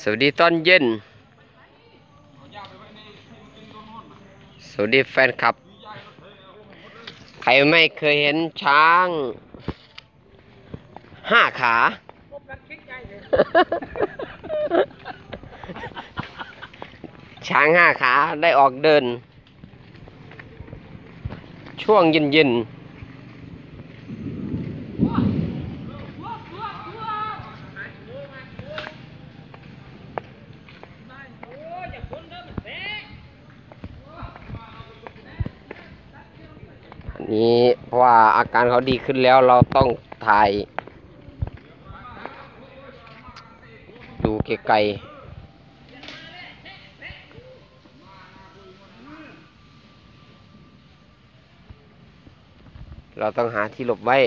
สวัสดีตอนเย็น สวัสดีแฟนคลับ ใครไม่เคยเห็นช้างห้าขาช้างห้าขาได้ออกเดิน ช่วงเย็นๆ นี้เพราะว่าอาการเขาดีขึ้นแล้วเราต้องถ่าย ดูไกลๆเราต้องหาที่หลบไว้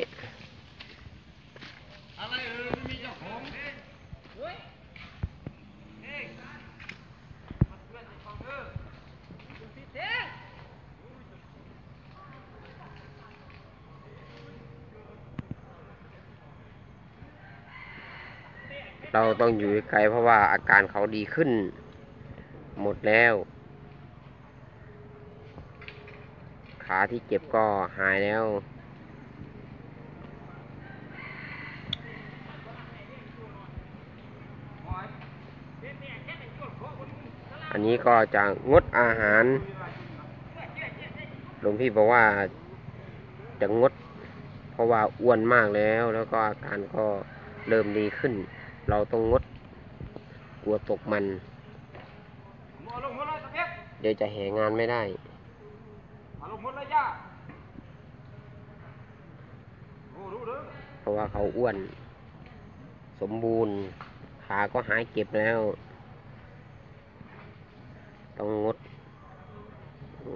เราต้องอยู่ไกลเพราะว่าอาการเขาดีขึ้น หมดแล้ว ขาที่เจ็บก็หายแล้ว อันนี้ก็จะงดอาหารหลวงพี่บอกว่าจะงด เพราะว่าอ้วนมากแล้ว แล้วก็อาการก็เริ่มดีขึ้น เราต้องงดกลัวตกมัน เดี๋ยวจะแหงานไม่ได้เพราะว่าเขาอ้วน สมบูรณ์ ขาก็หายเก็บแล้ว ต้องงด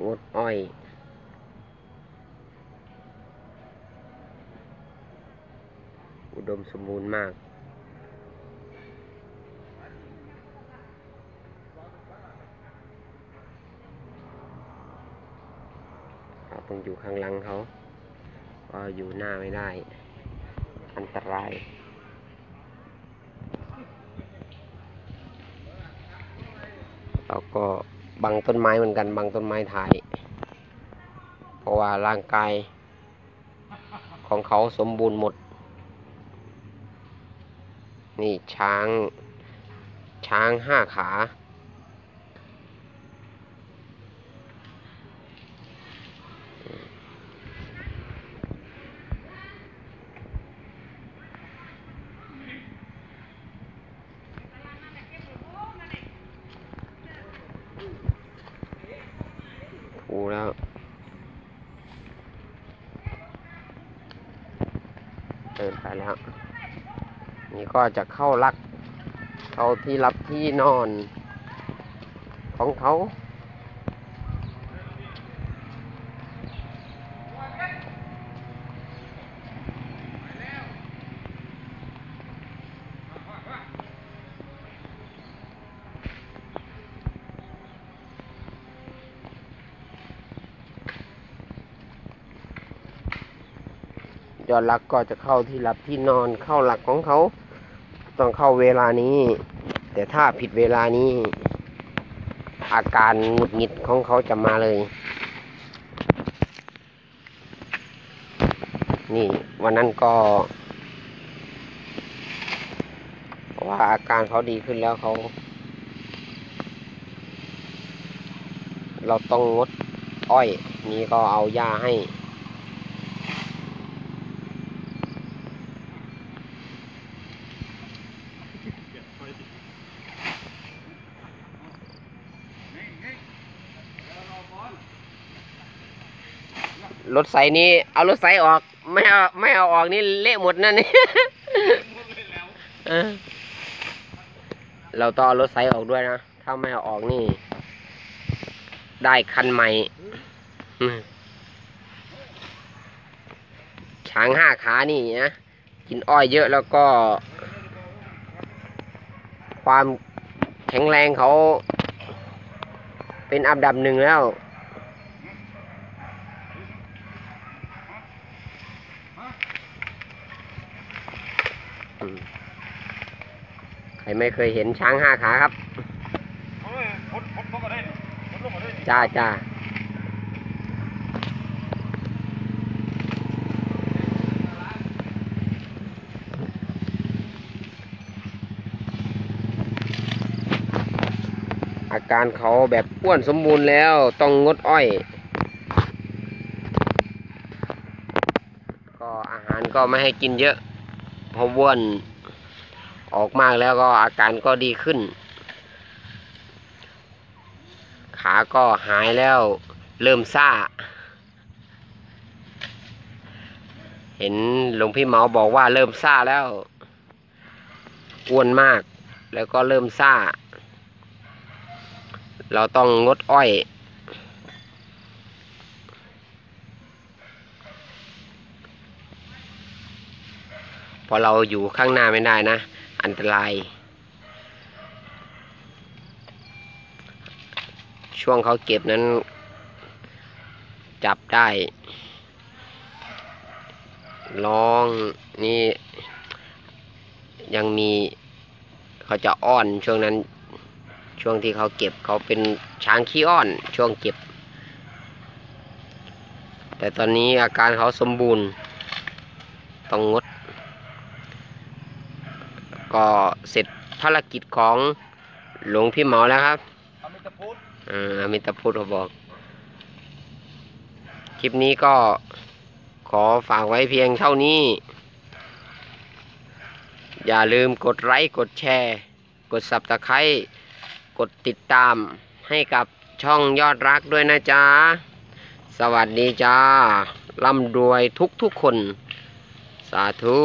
งดอ้อยอุดมสมบูรณ์มาก เราต้องอยู่ข้างหลังเขาก็อยู่หน้าไม่ได้ อันตรายเราก็บังต้นไม้เหมือนกันบังต้นไม้ถ่าย เพราะว่าร่างกาย ของเขาสมบูรณ์หมด นี่ช้าง ช้างห้าขา ถู แล้ว เดินไปแล้ว นี่ก็จะเข้ารัก เข้าที่รับที่นอนของเขา ยอดรักก็จะเข้าที่หลับที่นอนเข้าหลักของเขา ต้องเข้าเวลานี้ แต่ถ้าผิดเวลานี้ อาการหงุดหงิดของเขาจะมาเลย นี่วันนั้นก็เพราะว่าอาการเขาดีขึ้นแล้วเขา เราต้องงดอ้อย นี่ก็เอายาให้ รถไสนี้เอารถไสออก ไม่เอาไม่เอาออกนี่เละหมดนั่นนี่เราต้องเอารถไสออกด้วยนะ ถ้าไม่เอาออกนี่ ได้คันใหม่ช้างห้าขานี่นะกินอ้อยเยอะแล้วก็ ความแข็งแรงเขาเป็นอันดับหนึ่งแล้ว อืม ใคร ไม่เคยเห็นช้างห้าขาครับเฮ้ยพดพดลงมาได้ดิพดลงมาได้ดิจ้าจ้าอาการเขาแบบอ้วนสมบูรณ์แล้วต้องงดอ้อย ก็อาหารก็ไม่ให้กินเยอะเพราะอ้วน ออกมากแล้วก็อาการก็ดีขึ้น ขาก็หายแล้วเริ่มซ่า เห็นหลวงพี่เมาบอกว่าเริ่มซ่าแล้วอ้วนมาก แล้วก็เริ่มซ่า เราต้องงดอ้อยเพอเราอยู่ข้างหน้าไม่ได้นะ อันตราย ช่วงเขาเก็บนั้น จับได้ร้องนี่ ยังมีเขาจะอ้อนช่วงนั้นช่วงที่เขาเก็บเขาเป็นช้างขี้อ้อนช่วงเก็บ แต่ตอนนี้อาการเขาสมบูรณ์ ต้องงด ก็เสร็จภารกิจของหลวงพี่เหมาแล้วครับอมิตพุทธอ่าอมิตรพุทธเขาบอก คลิปนี้ก็ขอฝากไว้เพียงเท่านี้ อย่าลืมกดไลค์ กดแชร์ กด subscribe กดติดตามให้กับช่องยอดรักด้วยนะจ๊ะ สวัสดีจ้าร่ำรวยทุกทุกๆคน สาธุ